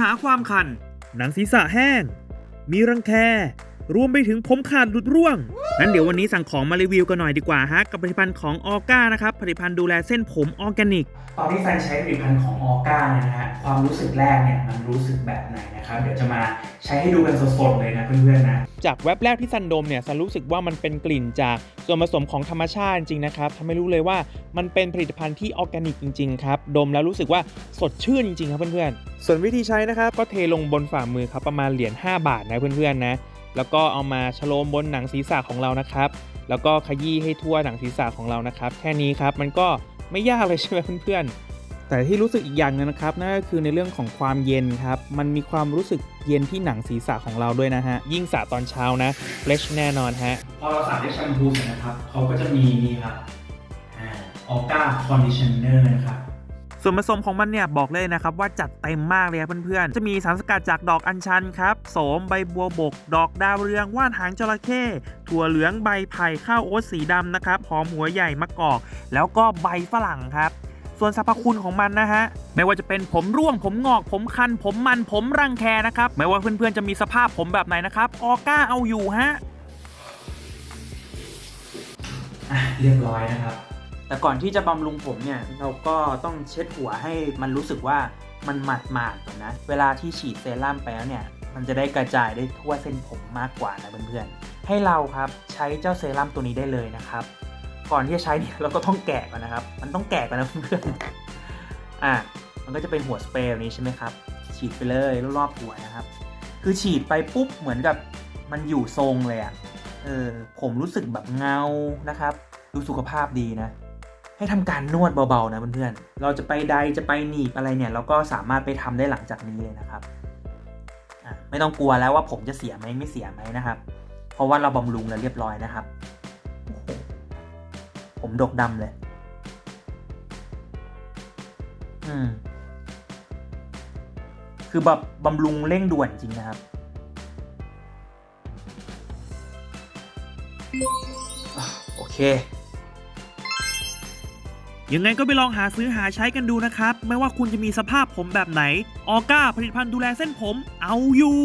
หาความคัน หนังศีรษะแห้ง มีรังแค รวมไปถึงผมขาดหลุดร่วงงั้นเดี๋ยววันนี้สั่งของมารีวิวกันหน่อยดีกว่าฮะ กับผลิตภัณฑ์ของออก้านะครับ ผลิตภัณฑ์ดูแลเส้นผมออร์แกนิก ตอนที่แฟนใช้ผลิตภัณฑ์ของออก้าเนี่ยนะฮะ ความรู้สึกแรกเนี่ยมันรู้สึกแบบไหนนะครับ เดี๋ยวจะมาใช้ให้ดูกันสดๆเลยนะเพื่อนๆนะ จากแว็บแรกที่ซันดมเนี่ยซันรู้สึกว่ามันเป็นกลิ่นจากส่วนผสมของธรรมชาติจริงๆนะครับทำให้รู้เลยว่ามันเป็นผลิตภัณฑ์ที่ออร์แกนิกจริงๆครับ ดมแล้วรู้สึกว่าสดชื่นจริงๆครับเพื่อนๆ ส่วนวิธีใช้นะครับก็เทลงบนฝ่ามือครับประมาณเหรียญ5บาทนะเพื่อนๆนะ แล้วก็เอามาชโลมบนหนังศีรษะของเรานะครับ แล้วก็ขยี้ให้ทั่วหนังศีรษะของเรานะครับ แค่นี้ครับมันก็ไม่ยากเลยใช่ไหมเพื่อนๆ แต่ที่รู้สึกอีกอย่างหนึงนะครับนั่นก็คือในเรื่องของความเย็นครับ มันมีความรู้สึกเย็นที่หนังศีรษะของเราด้วยนะฮะ ยิ่งสระตอนเช้านะเฟรชแน่นอนฮะ พอเราสระด้วยแชมพูเสร็จนะครับเขาก็จะมีนี่ครับออก้าคอนดิชเนอร์นะครับ ส่วนผสมของมันเนี่ยบอกเลยนะครับว่าจัดเต็มมากเลยครับเพื่อนๆ จะมีสารสกัดจากดอกอัญชันครับโสมใบบัวบก ดอกดาวเรืองว่านหางจระเข้ถั่วเหลืองใบไผ่ข้าวโอ๊ตสีดำนะครับหอมหัวใหญ่มะกอก แล้วก็ใบฝรั่งครับส่วนสรรพคุณของมันนะฮะ ไม่ว่าจะเป็นผมร่วงผมงอกผมคัน ผมมันผมรังแคนะครับ ไม่ว่าเพื่อนๆจะมีสภาพผมแบบไหนนะครับออก้าเอาอยู่ฮะเรียบร้อยนะครับ แต่ก่อนที่จะบำรุงผมเนี่ยเราก็ต้องเช็ดหัวให้มันรู้สึกว่ามันหมาดหมาดๆก่อนนะ เวลาที่ฉีดเซรั่มไปแล้วเนี่ย มันจะได้กระจายได้ทั่วเส้นผมมากกว่านะเพื่อนๆ ให้เราครับใช้เจ้าเซรั่มตัวนี้ได้เลยนะครับ ก่อนที่จะใช้เนี่ยเราก็ต้องแกะก่อนนะครับ มันต้องแกะก่อนนะเพื่อนๆ อะ มันก็จะเป็นหัวสเปรย์แบบนี้ใช่ไหมครับ ฉีดไปเลยรอบๆหัวนะครับ คือฉีดไปปุ๊บเหมือนกับมันอยู่ทรงเลยอะ เออผมรู้สึกแบบเงานะครับ ดูสุขภาพดีนะ ให้ทำการนวดเบาๆนะเพื่อนๆ เราจะไปใดจะไปหนีบอะไรเนี่ย เราก็สามารถไปทำได้หลังจากนี้เลยนะครับ ไม่ต้องกลัวแล้วว่าผมจะเสียไหมไม่เสียไหมนะครับ เพราะว่าเราบำรุงแล้วเรียบร้อยนะครับ ผมดกดำเลย อืม คือแบบบำรุงเร่งด่วนจริงนะครับโอเค ยังไงก็ไปลองหาซื้อหาใช้กันดูนะครับ ไม่ว่าคุณจะมีสภาพผมแบบไหน ออก้าผลิตภัณฑ์ดูแลเส้นผม เอาอยู่